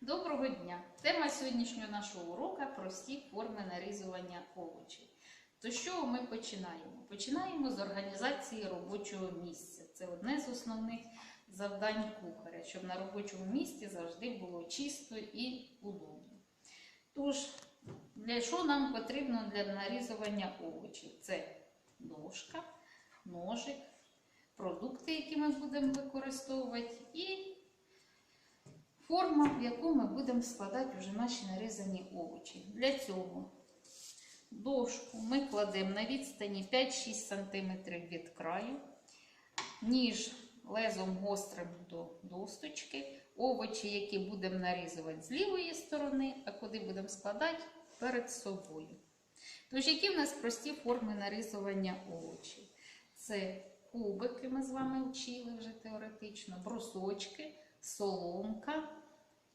Доброго дня! Тема сьогоднішнього нашого уроку прості форми нарізування овочів. То чого ми починаємо? Починаємо з організації робочого місця. Це одне з основних завдань кухаря, щоб на робочому місці завжди було чисто і удобно. Тож, для що нам потрібно для нарізування овочів? Це дошка, ножик, продукти, які ми будемо використовувати, і форма, в яку ми будемо складати вже наші нарізані овочі. Для цього дошку ми кладемо на відстані 5-6 см від краю, ніж лезом гострим до досточки, овочі, які будемо нарізувати з лівої сторони, а куди будемо складати перед собою. Тож, які в нас прості форми нарізування овочів? Це кубики, ми з вами вчили вже теоретично, брусочки, соломка,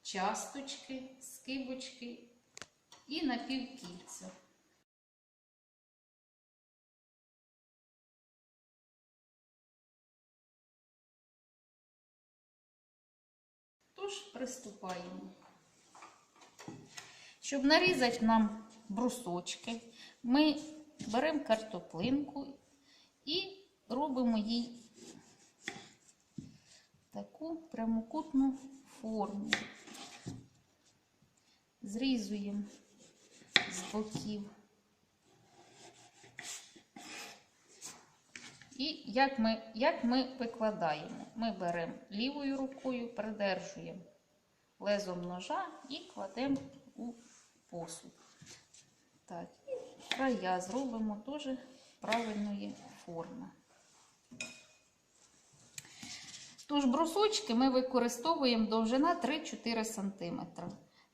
часточки, скибочки і напівкільця. Тож приступаємо. Щоб нарізати нам брусочки, ми беремо картоплинку і робимо їй таку прямокутну форму. Зрізуємо з боків. І як ми, як ми викладаємо? Ми беремо лівою рукою, придержуємо лезом ножа і кладемо у посуд. Так, і края зробимо теж правильної форми. Тож брусочки ми використовуємо довжина 3-4 см.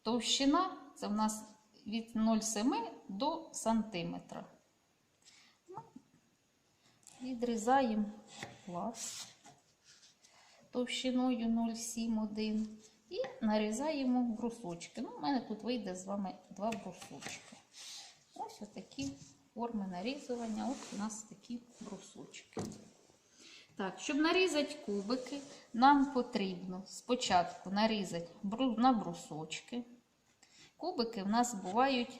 Товщина це в нас від 0,7 до сантиметра. Ну, Відрізаємо пласт товщиною 0,7,1 і нарізаємо брусочки. Ну, у мене тут вийде з вами два брусочки. Ось отакі форми нарізування. Ось у нас такі брусочки. Так, щоб нарізати кубики, нам потрібно спочатку нарізати на брусочки. Кубики в нас бувають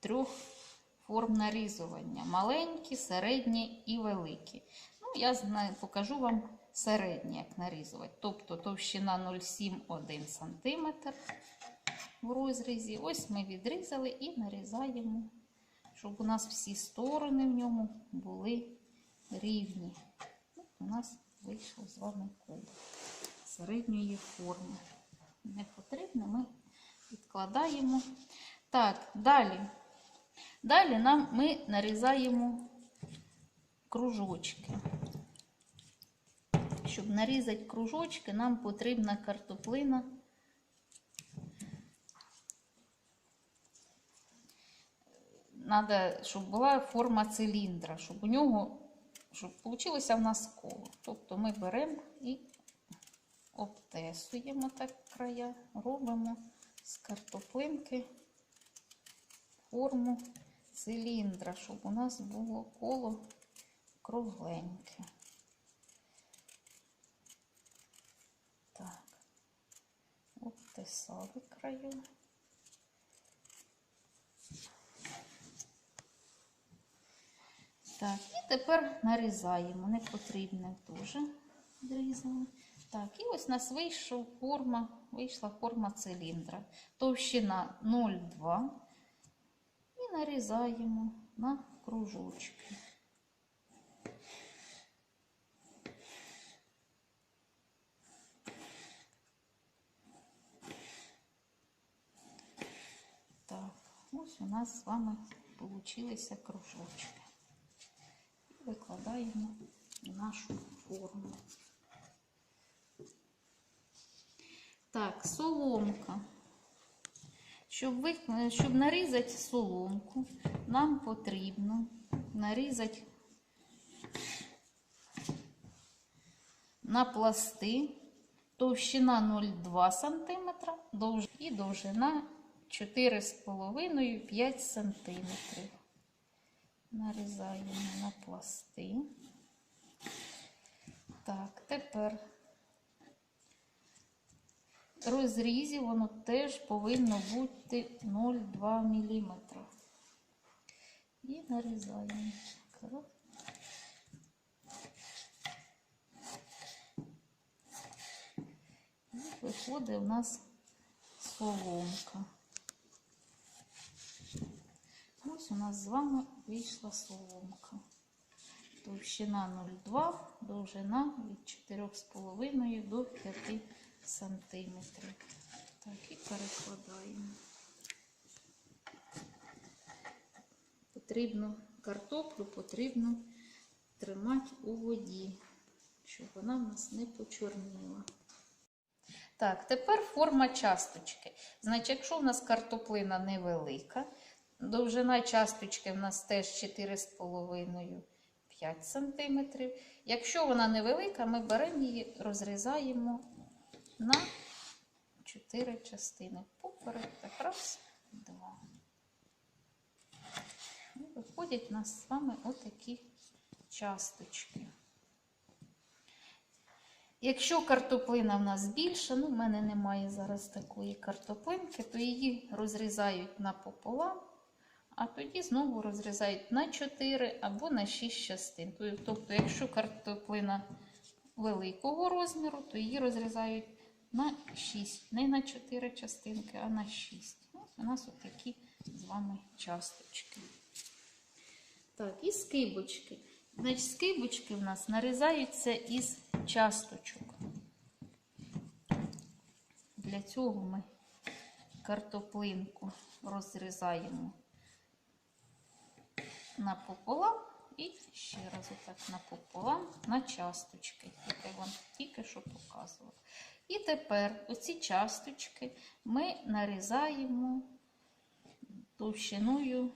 трьох форм нарізування: маленькі, середні і великі. Ну, я покажу вам середні, як нарізувати. Тобто товщина 0,7-1 см в розрізі. Ось ми відрізали і нарізаємо, щоб у нас всі сторони в ньому були рівні. У нас вийшло з вами кубик середньої форми. Не потрібно, ми відкладаємо. Так, далі. Далі нам ми нарізаємо кружочки. Щоб нарізати кружочки, нам потрібна картоплина. Надо, щоб була форма циліндра, щоб у нього, щоб вийшло в нас коло. Тобто ми беремо і обтесуємо так края, робимо з картоплинки форму циліндра, щоб у нас було коло кругленьке. Так, обтесали краю. Так, і тепер нарізаємо, не потрібне теж зрізали. Так, і ось у нас вийшла форма, вийшла форма циліндра. Товщина 0,2 і нарізаємо на кружочки. Так, ось у нас з вами получилися кружочки. Викладаємо нашу форму. Так, соломка. Щоб, ви, щоб нарізати соломку, нам потрібно нарізати на пласти товщина 0,2 см і довжина 4,5-5 см. Нарізаємо на пласти. Так, тепер розрізі воно теж повинно бути 0,2 мм. І нарізаємо. І виходить у нас соломка. Ось у нас з вами вийшла соломка. Товщина 0,2, довжина від 4,5 до 5 сантиметрів. Так, і перекладаємо. Потрібно картоплю потрібно тримати у воді, щоб вона в нас не почорніла. Так, тепер форма часточки. Значить, якщо у нас картоплина невелика, довжина часточки в нас теж 4,5 5 см. Якщо вона невелика, ми беремо її, розрізаємо на 4 частини. Поперек так раз, два. І виходять у нас з вами отакі часточки. Якщо картоплина в нас більша, ну в мене немає зараз такої картоплинки, то її розрізають напополам, а тоді знову розрізають на 4 або на 6 частин. Тобто, якщо картоплина великого розміру, то її розрізають на 6, не на 4 частинки, а на 6. Ось у нас отакі з вами часточки. Так, і скибочки. Значить, скибочки в нас нарізаються із часточок. Для цього ми картоплинку розрізаємо напополам і ще раз отак напополам на часточки, як я вам тільки що показувала. І тепер оці часточки ми нарізаємо товщиною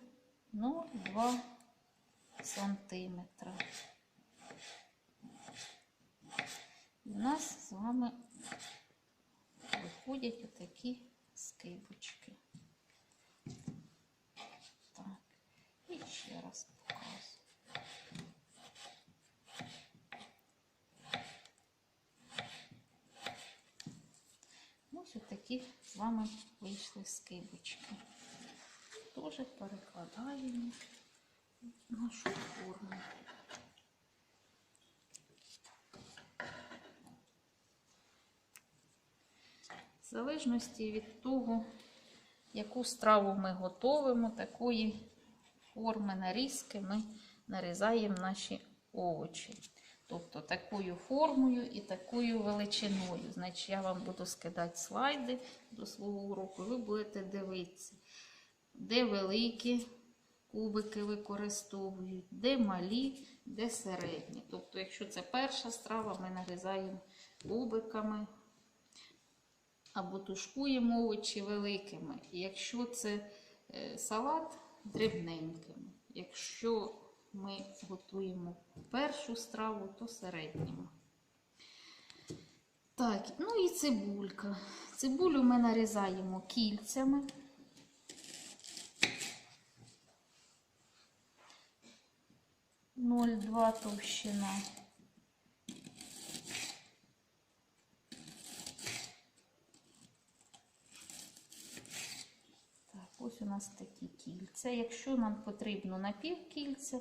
0,2 сантиметра. В нас з вами виходять отакі скибочки. Так, і ще раз показую. Ось отакі з вами вийшли скибочки. Теж перекладаємо нашу форму. В залежності від того, яку страву ми готуємо, такої форми нарізки ми нарізаємо наші овочі. Тобто такою формою і такою величиною. Значить, я вам буду скидати слайди до свого уроку, ви будете дивитися, де великі кубики використовують, де малі, де середні. Тобто, якщо це перша страва, ми нарізаємо кубиками або тушкуємо овочі великими. Якщо це е, салат дрібненькими. Якщо ми готуємо першу страву, то середніми. Так, ну і цибулька. Цибулю ми нарізаємо кільцями. Ноль два товщина. Так, ось у нас такі кільця. Якщо нам потрібно на пів кільця,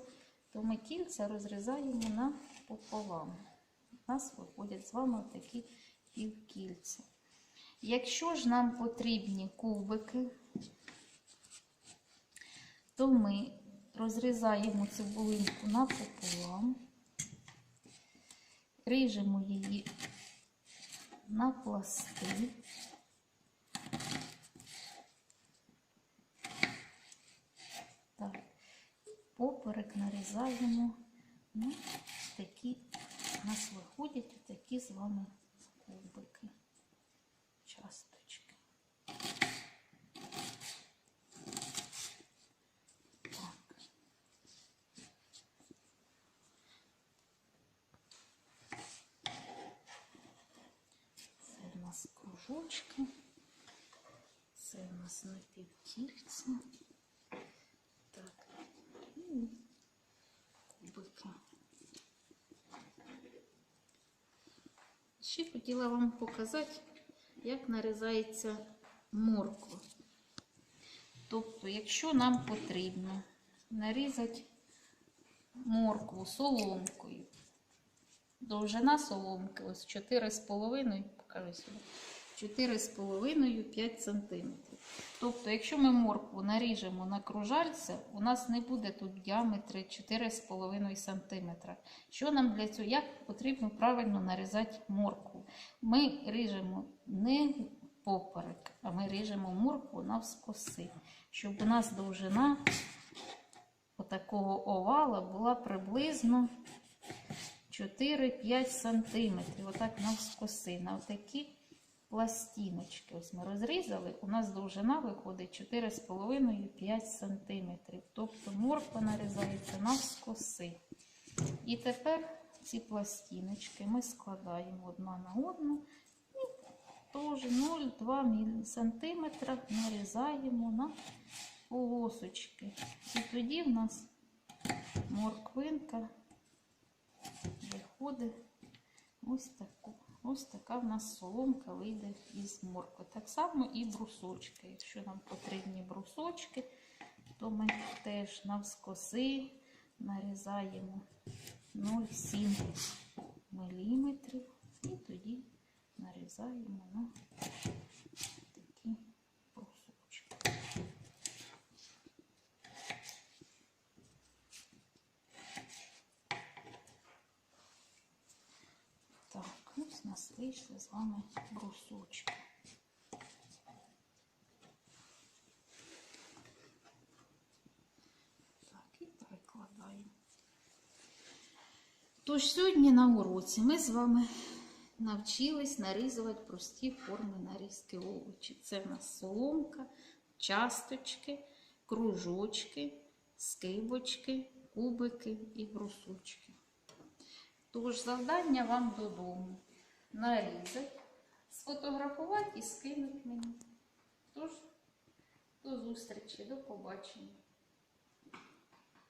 то ми кільця розрізаємо на пополам. У нас виходять з вами такі півкільця. Якщо ж нам потрібні кубики, то ми розрізаємо цибулинку напополам, ріжемо її на пласти. Так, нарізаємо на такі, у нас виходять такі з вами кубики, часточки. Так. Це у нас кружочки, це у нас напівкільця. Так, і кубики. Ще хотіла вам показати, як нарізається морква. Тобто, якщо нам потрібно нарізати моркву соломкою, довжина соломки ось 4,5, покажи сюди, 4,5-5 см. Тобто, якщо ми моркву наріжемо на кружальця, у нас не буде тут діаметри 4,5 см. Що нам для цього? Як потрібно правильно нарізати моркву? Ми ріжемо не поперек, а ми ріжемо моркву навскоси, щоб у нас довжина отакого овала була приблизно 4-5 см. Отак навскоси, на отакі пластиночки. Ось ми розрізали, у нас довжина виходить 4,5-5 см. Тобто морква нарізається навскоси. І тепер ці пластиночки ми складаємо одна на одну і теж 0,2 см нарізаємо на полосочки. І тоді в нас морквинка виходить ось таку. Ось така в нас соломка вийде із моркви. Так само і брусочки. Якщо нам потрібні брусочки, то ми теж навскоси нарізаємо 0,7 мм і тоді нарізаємо на такі брусочки. Так, ось нас вийшли з вами брусочки. Так, і перекладаємо. Тож сьогодні на уроці ми з вами навчились нарізувати прості форми нарізки овочів. Це в нас соломка, часточки, кружочки, скибочки, кубики і брусочки. Тож завдання вам додому нарізати, сфотографувати і скинути мені. Тож, до зустрічі, до побачення.